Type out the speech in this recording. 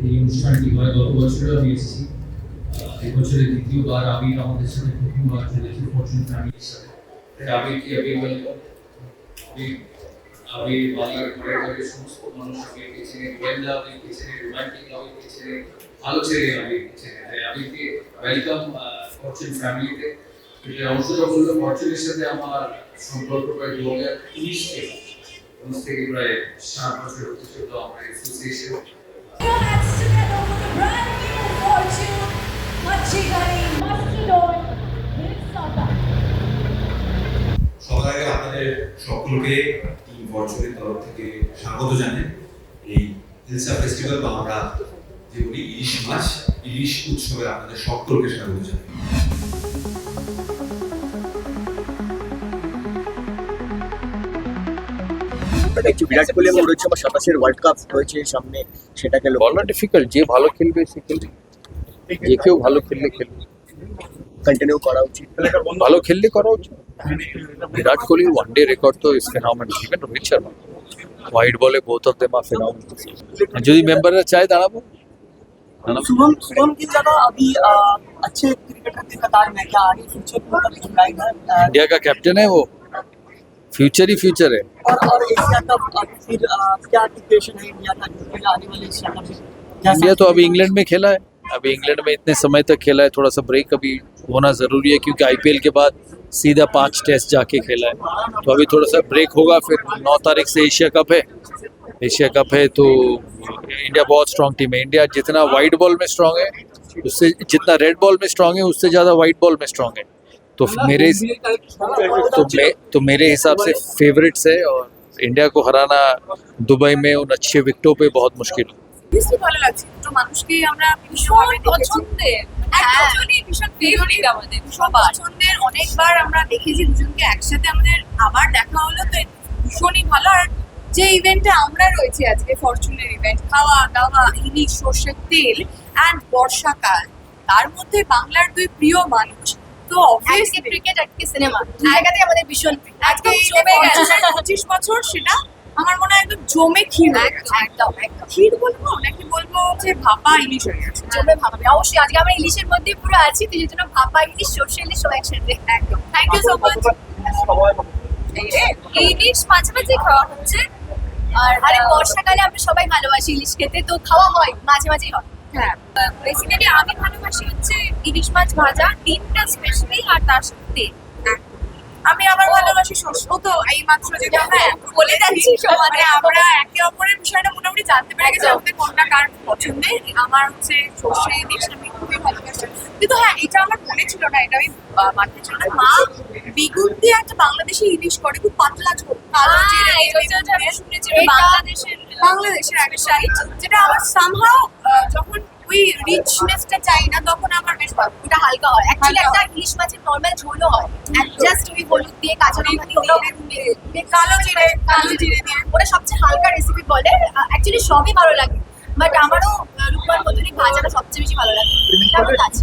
এই অনুষ্ঠানটি হয়। গত বছরও আমি এসেছি। আহ, এই বছরের দ্বিতীয়বার আবির আমাদের সাথে প্রথমবার চলেছে ফরচুন ফ্যামিলির সাথে। আবিরকে আবির ওয়েলকাম আবির আবির বাংলার ঘরে ঘরে সমস্ত মানুষ চেনে গোয়েন্দা চেনে রোমান্টিক আবিরকে চেনে ভালো ছেলে চেনে তাই আবিরকে ওয়েলকাম ফরচুন ফ্যামিলিতে ফরচুনের সাথে আমার সম্পর্ক প্রায় দু হাজার উনিশ থেকে উনিশ থেকে প্রায় সাত বছর হতে চলল আমার অ্যাসোসিয়েশন. সবার আগে আপনাদের সকলকে টিম ফরচুনের তরফ থেকে স্বাগত জানাই। এই হিলসা ফেস্টিভ্যাল বা আমরা যে বলি ইলিশ মাছ ইলিশ উৎসবে আপনাদের সকলকে স্বাগত জানাই। দেখছি বিরাট কোহলি এবং রোহিত শর্মা সাতাশের ওয়ার্ল্ড কাপ রয়েছে সামনে সেটাকে বলা ডিফিকাল্ট যে ভালো খেলবে সে খেলবে যে কেউ ভালো খেললে খেলবে কন্টিনিউ করা উচিত ভালো খেললে করা উচিত বিরাট কোহলির ওয়ান ডে রেকর্ড তো is phenomenal even Rohit Sharma white ball both of them are phenomenal যদি মেম্বাররা চায় দাঁড়াবো দাঁড়াবো शुभम शुभम की जगह अभी अ, अच्छे क्रिकेटर की कतार में क्या आगे फ्यूचर में कभी खिलाड़ी है अ, इंडिया का कैप्टन है वो फ्यूचर ही फ्यूचर है। और और एशिया कप फिर क्या प्रिपरेशन है इंडिया का आने वाले एशिया कप इंडिया तो अभी इंग्लैंड में खेला है। अभी इंग्लैंड में इतने समय तक खेला है थोड़ा सा ब्रेक अभी होना ज़रूरी है क्योंकि आईपीएल के बाद सीधा पाँच टेस्ट जाके खेला है। तो अभी थोड़ा सा ब्रेक होगा फिर नौ तारीख से एशिया कप है। एशिया कप है तो इंडिया बहुत स्ट्रांग टीम है। इंडिया जितना वाइट बॉल में स्ट्रांग है उससे जितना रेड बॉल में स्ट्रांग है उससे ज़्यादा वाइट बॉल में स्ट्रांग है। तो मेरे तो मे, तो मेरे हिसाब से फेवरेट्स है और इंडिया को हराना दुबई में उन अच्छे विकेटों पे बहुत मुश्किल है অবভিয়াসলি ভালো লাগছে দুটো মানুষকে আমরা ভীষণ পছন্দের একজনই ভীষণ ফেভারিট আমাদের ভীষণ পছন্দের অনেকবার আমরা দেখেছি দুজনকে একসাথে আমাদের আবার দেখা হলো তো ভীষণই ভালো আর যে ইভেন্টে আমরা রয়েছি আজকে ফরচুনের ইভেন্ট খাওয়া দাওয়া ইলিশ সর্ষের তেল অ্যান্ড বর্ষাকাল তার মধ্যে বাংলার দুই প্রিয় মানুষ তো ক্রিকেট আজকে সিনেমা জায়গাতে আমাদের ভীষণ আজকে জমে গেছে। পঁচিশ বছর সেটা আমার মনে হয় একদম জমে ক্ষীর একদম একদম ক্ষীর বলব নাকি বলব যে ভাপা ইলিশ হয়ে গেছে? জমে ভাপা। অবশ্যই আজকে আমরা ইলিশের মধ্যে পুরো আছি। তো ভাপা ইলিশ সর্ষে ইলিশ সব একসাথে। একদম। থ্যাংক ইউ সো মাচ ইলিশ মাঝে মাঝে খাওয়া হচ্ছে। আর আরে বর্ষাকালে আমরা সবাই ভালোবাসি ইলিশ খেতে। তো খাওয়া হয় মাঝে মাঝেই হয়। হ্যাঁ বেসিক্যালি আমি ভালোবাসি হচ্ছে ইলিশ মাছ ভাজা ডিমটা স্পেশালি আর তার সাথে আমি আবার ভালোবাসি শস্য তো এই মাত্র যেটা হ্যাঁ বলে যাচ্ছি সমানে আমরা একে অপরের বিষয়টা মোটামুটি জানতে পেরে গেছি আমাদের কোনটা কার পছন্দের। আমার হচ্ছে সর্ষে ইলিশ আমি খুবই ভালোবাসি। কিন্তু হ্যাঁ এটা আমার মনে ছিল না এটা আমি মাথায় ছিল না। মা বেগুন দিয়ে একটা বাংলাদেশি ইলিশ করে খুব পাতলা ঝোল। কালো জিরে বেগুন দিয়ে। শুনেছি বাংলাদেশের বাংলাদেশের একটা সাইড যেটা আমার সামহাও ওই রিচনেসটা চাই না তখন আমার বেশ ওটা হালকা হয়। অ্যাকচুয়ালি একটা ইলিশ মাছের নর্মাল ঝোলও হয়। জাস্ট ওই হলুদ দিয়ে কাঁচা লঙ্কা দিয়ে ওটা দিয়ে দিয়ে কালো জিরে কালো জিরে দিয়ে। ওটা সবচেয়ে হালকা রেসিপি বলে। অ্যাকচুয়ালি সবই ভালো লাগে। বাট আমারও রূপার মতনই ভাজাটা সবচেয়ে বেশি ভালো লাগে। কেমন আছে